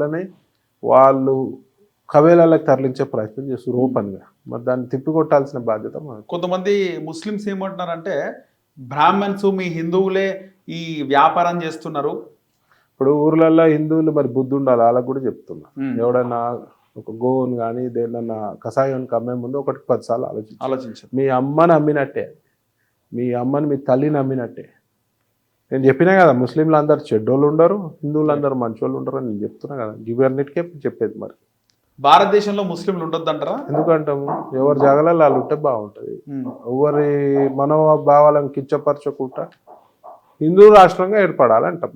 వాళ్ళని వాళ్ళు కవేలాలకు తరలించే ప్రయత్నం చేస్తారు ఓపెన్గా. మరి దాన్ని తిప్పికొట్టాల్సిన బాధ్యత కొంతమంది ముస్లిమ్స్ ఏమంటున్నారంటే బ్రాహ్మణ్స్ మీ హిందువులే ఈ వ్యాపారం చేస్తున్నారు. ఇప్పుడు ఊర్లలో హిందువులు మరి బుద్ధి ఉండాలి వాళ్ళకి కూడా చెప్తున్నా. ఎవడన్నా ఒక గోవుని కానీ దేన్నన్నా కషాయానికి అమ్మే ముందు ఒకటి పదిసార్లు ఆలోచించి. ఆలోచించారు మీ అమ్మని అమ్మినట్టే. మీ అమ్మని మీ తల్లిని అమ్మినట్టే. నేను చెప్పినా కదా ముస్లింలు అందరు చెడ్డోళ్ళు ఉండరు హిందువులు అందరూ మంచోళ్ళు ఉండరు అని నేను చెప్తున్నా కదా. ఇవన్నిటికే చెప్పేది మరి. భారతదేశంలో ముస్లింలు ఉండొద్దంటారా? ఎందుకంటాము? ఎవరి జాగాలలో వాళ్ళు ఉంటే బాగుంటుంది. ఎవరి మనోభావాలను కించపరచకుండా హిందూ రాష్ట్రంగా ఏర్పడాలంటాం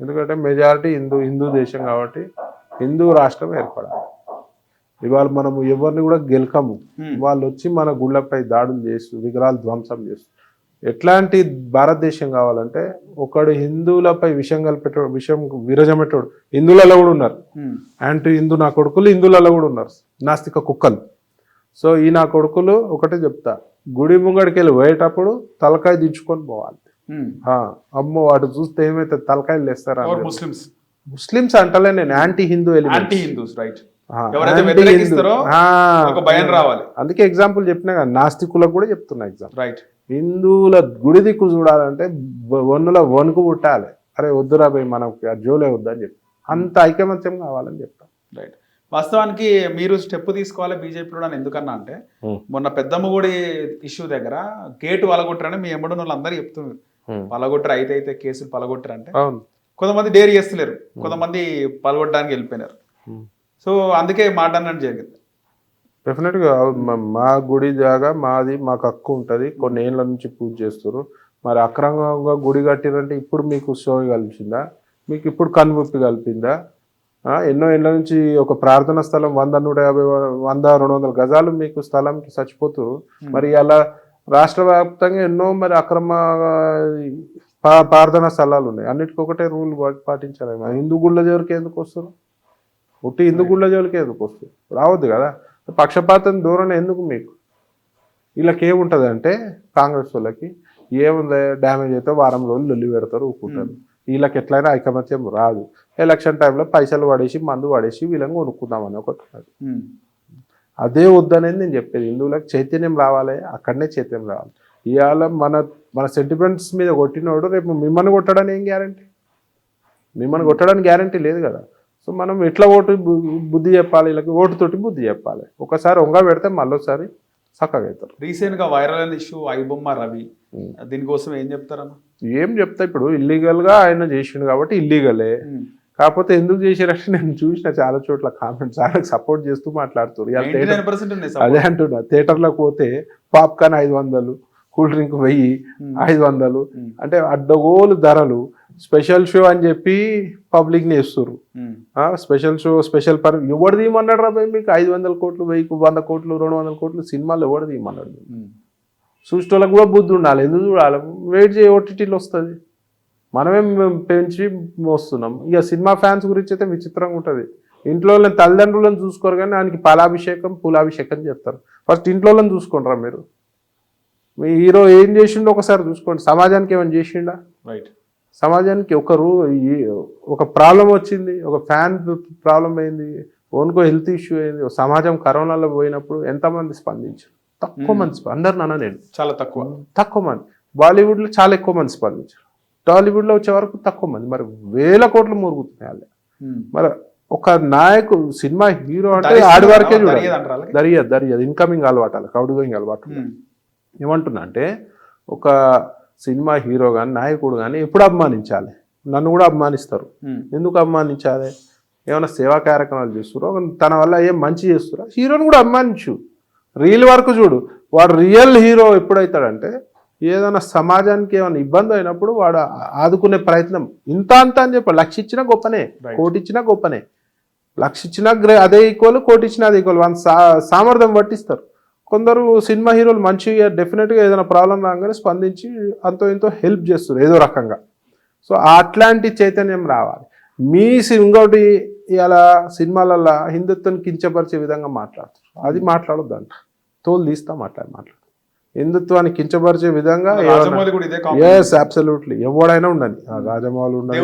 ఎందుకంటే మెజారిటీ హిందూ హిందూ దేశం కాబట్టి హిందూ రాష్ట్రం ఏర్పడాలి. ఇవాళ మనము ఎవరిని కూడా గెలకము. వాళ్ళు వచ్చి మన గుళ్ళపై దాడులు చేస్తూ విగ్రహాలు ధ్వంసం చేస్తూ ఎట్లాంటి భారతదేశం కావాలంటే ఒకడు హిందువులపై విషయం కలిపేటోడు విషయం విరజమెట్టోడు హిందువులలో కూడా ఉన్నారు. యాంటీ హిందూ నా కొడుకులు హిందువులలో కూడా ఉన్నారు. నాస్తిక కుక్కలు. సో ఈ నా కొడుకులు ఒకటే చెప్తా. గుడి ముంగడికి వెళ్ళి పోయేటప్పుడు తలకాయ దించుకొని పోవాలి. అమ్మో వాడు చూస్తే ఏమైతే తలకాయలు లేస్తారా ముస్లిమ్స్ ముస్లిమ్స్ అంటలే నేను anti Hindu anti Hindus right ఎవరైతే వ్యతిరేకిస్తారో ఒక భయం రావాలి. అందుకే ఎగ్జాంపుల్ చెప్పినా కదా నాస్తికులకు కూడా చెప్తున్నా ఎగ్జాంపుల్ రైట్ హిందువుల గుడి దిక్కు చూడాలంటే వన్నుల వణుకు పుట్టాలి. అరే వద్దురా భయ్ మనకు ఆ జోలే వద్దని చెప్పి. అంత ఐకమత్యం కావాలని చెప్తాం. రైట్ వాస్తవానికి మీరు స్టెప్ తీసుకోవాలి బీజేపీలో అని ఎందుకన్నా అంటే మొన్న పెద్దమ్మ గుడి ఇష్యూ దగ్గర గేటు పలగొట్టరని మీ ఎమ్మడిన వాళ్ళందరూ చెప్తున్నారు పలగొట్టరు అయితే అయితే కేసులు పలగొట్టరు అంటే. అవును. కొంతమంది డేరీ చేస్తలేరు. కొంతమంది పలగొట్టడానికి వెళ్ళిపోయినారు. Hmm. సో అందుకే మాట అన్నట్టు జరిగింది. డెఫినెట్గా మ- మా గుడి జాగా మాది మాకు హక్కు ఉంటుంది. కొన్ని ఏళ్ళ నుంచి పూజ చేస్తారు మరి అక్రమంగా గుడి కట్టిరంటే ఇప్పుడు మీకు షో కలిసిందా మీకు ఇప్పుడు కనువిప్పి కలిపిందా? ఎన్నో ఏళ్ళ నుంచి ఒక ప్రార్థనా స్థలం వంద నూట యాభై వంద రెండు వందల గజాలు మీకు స్థలంకి చచ్చిపోతారు మరి అలా రాష్ట్ర వ్యాప్తంగా ఎన్నో మరి అక్రమ ప్రార్థనా స్థలాలు ఉన్నాయి. అన్నిటికీ ఒకటే రూల్ పాటించాలి మరి హిందూ గుళ్ళ జోలికి ఎందుకు వస్తారు ఉట్టి హిందూ గుళ్ళ జోలికి ఎందుకు వస్తారు రావద్దు కదా. పక్షపాతం ధోరణి ఎందుకు మీకు? వీళ్ళకి ఏముంటుంది అంటే కాంగ్రెస్ వాళ్ళకి ఏముంది డ్యామేజ్ అయితే వారం రోజులు లొల్లి పెడతారు ఊరుకుంటారు. వీళ్ళకి ఎట్లయినా ఐకమత్యం రాదు. ఎలక్షన్ టైంలో పైసలు పడేసి మందు పడేసి వీళ్ళని కొనుక్కుందామని ఒకటి. అదే వద్దనేది నేను చెప్పేది. హిందువులకు చైతన్యం రావాలి అక్కడనే చైతన్యం రావాలి. ఇవాళ మన మన సెంటిమెంట్స్ మీద కొట్టినోడు రేపు మిమ్మల్ని కొట్టడానికి ఏం గ్యారంటీ మిమ్మల్ని కొట్టడానికి గ్యారంటీ లేదు కదా. సో మనం ఎట్లా ఓటు బుద్ధి చెప్పాలి? వీళ్ళకి ఓటుతోటి బుద్ధి చెప్పాలి. ఒకసారి ఒంగ పెడితే మళ్ళీసారి చక్కగా అవుతారు. రీసెంట్గా వైరల్ అయిన ఇష్యూ ఐబొమ్మ రవి. దీనికోసం ఏం చెప్తారన్న ఏం చెప్తా ఇప్పుడు ఇల్లీగల్గా ఆయన చేసిండు కాబట్టి ఇల్లీగలే. కాకపోతే ఎందుకు చేశారంటే నేను చూసిన చాలా చోట్ల కామెంట్స్ ఆయనకు సపోర్ట్ చేస్తూ మాట్లాడుతున్నారు అదే అంటున్నా. థియేటర్లోకి పోతే పాప్కార్న్ ఐదు వందలు కూల్ డ్రింక్ వెయ్యి. ఐదు వందలు. అంటే అడ్డగోలు ధరలు స్పెషల్ షో అని చెప్పి పబ్లిక్ని వేస్తారు Hmm. స్పెషల్ షో స్పెషల్ పర్ ఎవడు తీయమన్నాడు రా మీకు? ఐదు వందల కోట్లు వెయ్యి వంద కోట్లు రెండు వందల కోట్లు సినిమాలు ఎవడు తీయమన్నాడు. చూసేటోళ్ళకి కూడా బుద్ధి ఉండాలి. ఎందుకు చూడాలి? వెయిట్ చేయి ఓటీటీలో వస్తుంది. మనమే పెంచి వస్తున్నాం ఇక సినిమా ఫ్యాన్స్ గురించి అయితే విచిత్రంగా ఉంటుంది. ఇంట్లో తల్లిదండ్రులను చూసుకోరు కానీ ఆయనకి పాలాభిషేకం పూలాభిషేకం చేస్తారు. ఫస్ట్ ఇంట్లో చూసుకుంటారా మీరు. మీ హీరో ఏం చేసిండో ఒకసారి చూసుకోండి. సమాజానికి ఏమైనా చేసిండా? రైట్. సమాజానికి ఒక రూ ఒక ప్రాబ్లం వచ్చింది ఒక ఫ్యాన్ ప్రాబ్లం అయింది ఓన్కో హెల్త్ ఇష్యూ అయింది సమాజం కరోనాలో పోయినప్పుడు ఎంతమంది స్పందించారు? తక్కువ మంది అందరు నాన్న నేను. చాలా తక్కువ. తక్కువ మంది. బాలీవుడ్లో చాలా ఎక్కువ మంది స్పందించారు. టాలీవుడ్లో వచ్చే వరకు తక్కువ మంది. మరి వేల కోట్లు మురుగుతున్నాయి వాళ్ళే. మరి ఒక నాయకు సినిమా హీరో అంటే ఆడి వరకే చూడాలి. దరియదు? దరియదు ఇన్కమింగ్ అలవాటు వాళ్ళకి అవుట్ గోయింగ్ అలవాటు. ఏమంటున్నా అంటే ఒక సినిమా హీరో కానీ నాయకుడు కానీ ఎప్పుడు అభిమానించాలి? నన్ను కూడా అభిమానిస్తారు. ఎందుకు అభిమానించాలి? ఏమైనా సేవా కార్యక్రమాలు చేస్తురో తన వల్ల ఏం మంచి చేస్తురా హీరోని కూడా అభిమానించు. రియల్ వరకు చూడు. వాడు రియల్ హీరో ఎప్పుడైతాడంటే ఏదైనా సమాజానికి ఏమైనా ఇబ్బంది అయినప్పుడు వాడు ఆదుకునే ప్రయత్నం. ఇంత అంత అని చెప్పి లక్ష ఇచ్చినా గొప్పనే. కోటి ఇచ్చినా గొప్పనే. లక్ష ఇచ్చినా గ్రే అదే ఈక్వల్ కోటి ఇచ్చినా అదే ఈక్వల్ వాళ్ళ సా సామర్థ్యం పట్టిస్తారు. కొందరు సినిమా హీరోలు మంచిగా డెఫినెట్గా ఏదైనా ప్రాబ్లం రాగానే స్పందించి అంతో ఎంతో హెల్ప్ చేస్తారు ఏదో రకంగా. సో అట్లాంటి చైతన్యం రావాలి. మీ ఇంకోటి ఇలా సినిమాలల్లో హిందుత్వం కించపరిచే విధంగా మాట్లాడుతారు అది మాట్లాడొద్దు అంట. తోలు తీస్తా మాట్లాడి మాట్లాడు. హిందుత్వాన్ని కించపరిచే విధంగా ఎస్ అబ్సల్యూట్లీ ఎవడైనా ఉండని ఆ రాజమౌళి ఉండని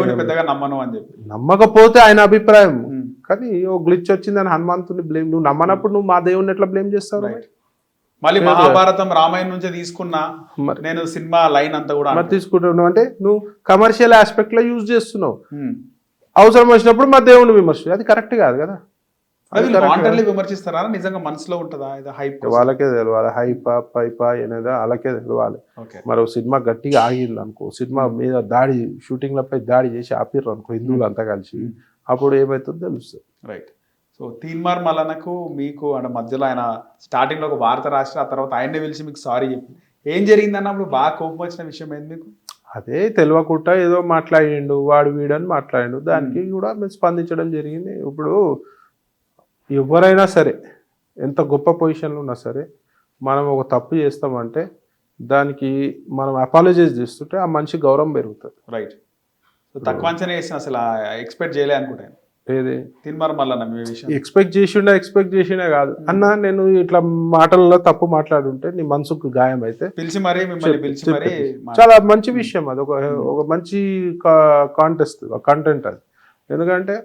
నమ్మకపోతే ఆయన అభిప్రాయం. Hmm. కానీ ఓ గ్లిచ్ వచ్చిందని హనుమంతుని బ్లేమ్ నువ్వు నమ్మనప్పుడు నువ్వు మా దేవుని ఎట్లా బ్లేమ్ చేస్తావు? మళ్ళీ మహాభారతం రామాయణం నుంచే తీసుకున్నా నేను సినిమా లైన్ అంతా కూడా మరి తీసుకుంటున్నావు అంటే నువ్వు కమర్షియల్ ఆస్పెక్ట్లో యూజ్ చేస్తున్నావు. అవసరం వచ్చినప్పుడు మా దేవుని విమర్శ అది కరెక్ట్ కాదు కదా. అది వాంటర్లీ విమర్శిస్తారా? నిజంగా మనసులో ఉంటుందా ఇది హైప్. వాళ్ళకే తెలియాలి హైపా పైపా అనేది? వాళ్ళకే తెలియాలి ఓకే. మరి సినిమా గట్టిగా ఆగింది అనుకో సినిమా మీద దాడి షూటింగ్లపై దాడి చేసి ఆపిర్రు అనుకో హిందువులు అంతా కలిసి అప్పుడు ఏమవుతుందో తెలుస్తుంది. రైట్ సో తీన్మార్ మల్లనకు మీకు అంటే మధ్యలో ఆయన స్టార్టింగ్లో ఒక వార్త రాసి ఆ తర్వాత ఆయన్నే పిలిచి మీకు సారీ చెప్పి. ఏం జరిగింది అన్నప్పుడు బాగా కోపం వచ్చిన విషయం ఏంది మీకు? అదే తెలియకుండా ఏదో మాట్లాడిండు వాడు వీడని మాట్లాడిండు. దానికి కూడా మేము స్పందించడం జరిగింది. ఇప్పుడు ఎవరైనా సరే ఎంత గొప్ప పొజిషన్లో ఉన్నా సరే మనం ఒక తప్పు చేస్తామంటే దానికి మనం అపాలజైజ్ చేస్తుంటే ఆ మనిషి గౌరవం పెరుగుతుంది. రైట్ సో తక్కువ అంచనా వేసిన అసలు ఎక్స్పెక్ట్ చేయలే అనుకుంటాను ఏది? ఎక్స్పెక్ట్ చేసిండా ఎక్స్పెక్ట్ చేసిండే కాదు. అన్న నేను ఇట్లా మాటల్లో తప్పు మాట్లాడుంటే నీ మనసుకు గాయం అయితే పిలిచి మరీ పిలిచి మరీ చాలా మంచి విషయం అది. ఒక ఒక మంచి కాంటెస్ట్ కంటెంట్ అది. ఎందుకంటే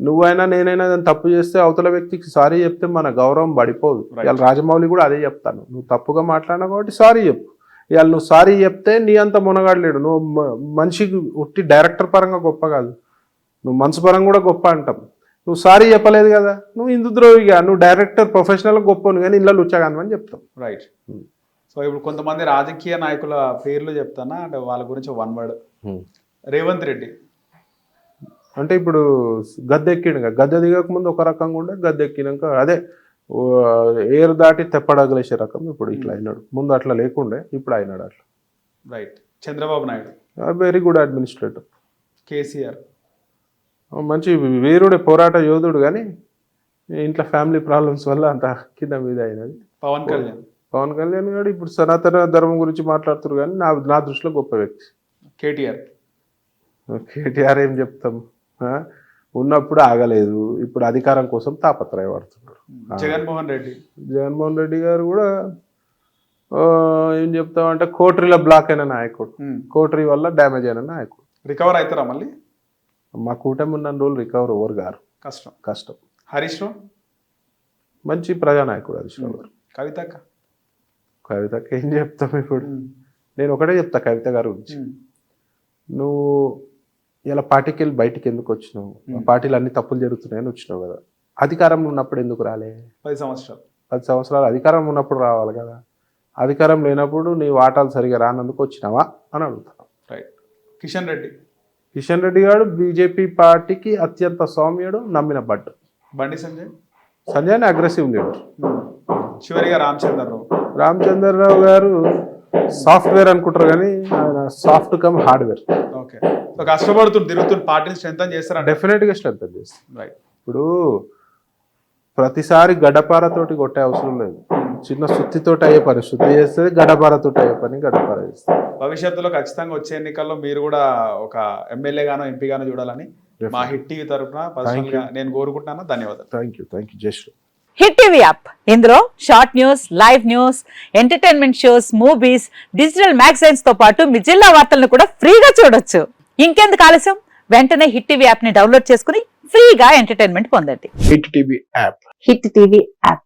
నువ్వైనా నేనైనా దాన్ని తప్పు చేస్తే అవతల వ్యక్తికి సారీ చెప్తే మన గౌరవం పడిపోదు. ఇవాళ రాజమౌళి కూడా అదే చెప్తాను. నువ్వు తప్పుగా మాట్లాడినా కాబట్టి సారీ చెప్పు. ఇవాళ నువ్వు సారీ చెప్తే నీ అంత మునగాడలేడు. నువ్వు మనిషికి ఉట్టి డైరెక్టర్ పరంగా గొప్ప కాదు. నువ్వు మనసు పరంగా కూడా గొప్ప అంటాం. నువ్వు సారీ చెప్పలేదు కదా? నువ్వు ఇందుద్రోవిగా నువ్వు డైరెక్టర్ ప్రొఫెషనల్ గొప్పను కానీ ఇళ్ళ లుచ్చగాను అని చెప్తాం. రైట్ సో ఇప్పుడు కొంతమంది రాజకీయ నాయకుల పేర్లు చెప్తానా? అంటే వాళ్ళ గురించి వన్ వర్డ్ రేవంత్ రెడ్డి. అంటే ఇప్పుడు గద్దె ఎక్కిండు గద్దె దిగక ముందు ఒక రకంగా ఉండే గద్దె ఎక్కినాక అదే ఏరు దాటి తెప్పడగలేసే రకం ఇప్పుడు ఇట్లా అయినాడు. ముందు అట్లా లేకుండే ఇప్పుడు అయినాడు అట్లా. Right Chandrababu Naidu. Very good administrator KCR. మంచి వీరుడే పోరాట యోధుడు కానీ ఇంట్లో ఫ్యామిలీ ప్రాబ్లమ్స్ వల్ల అంత కింద మీద అయినది. పవన్ కళ్యాణ్. పవన్ కళ్యాణ్ గారు ఇప్పుడు సనాతన ధర్మం గురించి మాట్లాడుతున్నారు కానీ నా నా దృష్టిలో గొప్ప వ్యక్తి. కేటీఆర్. కేటీఆర్ ఏం చెప్తాం? ఉన్నప్పుడు ఆగలేదు ఇప్పుడు అధికారం కోసం తాపత్రయపడుతున్నారు. జగన్మోహన్ రెడ్డి. జగన్మోహన్ రెడ్డి గారు కూడా ఏం చెప్తామంటే కోటరీలో బ్లాక్ అయిన నాయకుడు. కోటరీ వల్ల డ్యామేజ్ అయిన నాయకుడు. రికవర్ అవుతారా మళ్ళీ? మా కూటమి ఉన్న రోజులు రికవర్ ఓవర్ గారు. కష్టం. కష్టం. హరీష్ రావు? మంచి ప్రజానాయకుడు హరీష్ రావు గారు. కవితక్క కవితకి ఏం చెప్తాం ఇప్పుడు? నేను ఒకటే చెప్తా కవిత గారి గురించి. నువ్వు ఇలా పార్టీకి వెళ్ళి బయటికి ఎందుకు వచ్చినావు? పార్టీలు అన్ని తప్పులు జరుగుతున్నాయని వచ్చినావు కదా. అధికారంలో ఉన్నప్పుడు ఎందుకు రాలే? పది సంవత్సరాలు. పది సంవత్సరాలు అధికారం ఉన్నప్పుడు రావాలి కదా. అధికారం లేనప్పుడు నీ వాటాలు సరిగా రానందుకు వచ్చినావా? అని అడుగుతాను రైట్. కిషన్ రెడ్డి? కిషన్ రెడ్డి గారు బీజేపీ పార్టీకి అత్యంత సౌమ్యుడు నమ్మిన బట్టు బండి సంజయ్? సంజయ్ అగ్రెసివ్ లీడర్ చివరిగా రామచంద్రరావు రామచంద్రరావు గారు సాఫ్ట్వేర్ అనుకుంటారు కానీ ఆయన soft cum hardware. Okay. So కష్టపడుతుంది తిరుగుతుంది పార్టీని స్ట్రెంగ్ చేస్తారంటే డెఫినెట్గా స్ట్రెంత్ చేస్తుంది రైట్ ఇప్పుడు ప్రతిసారి గడ్డపారతోటి కొట్టే అవసరం లేదు. చిన్న సుత్తితోటి అయ్యే పని శుద్ధి చేస్తే గడ్డపారతోటి అయ్యే పని గడ్డపార చేస్తుంది భవిష్యత్తులో ఖచ్చితంగా వచ్చే ఎన్నికల్లో మీరు కూడా ఒక ఎమ్మెల్యే గానో ఎంపీ గానో చూడాలని మా హిట్ టీవీ తరఫున నేను కోరుకుంటున్నాను. ధన్యవాదాలు. Thank you thank you Jai Shri Hit TV app. ఇందులో short news live news entertainment shows movies digital మ్యాగజైన్స్తో పాటు మీ జిల్లా వార్తలను కూడా ఫ్రీగా చూడొచ్చు. ఇంకెందుకు ఆలస్యం? వెంటనే హిట్ టీవీ యాప్ని డౌన్లోడ్ చేసుకుని ఫ్రీగా ఎంటర్టైన్మెంట్ పొందండి. Hit TV app. Hit TV app.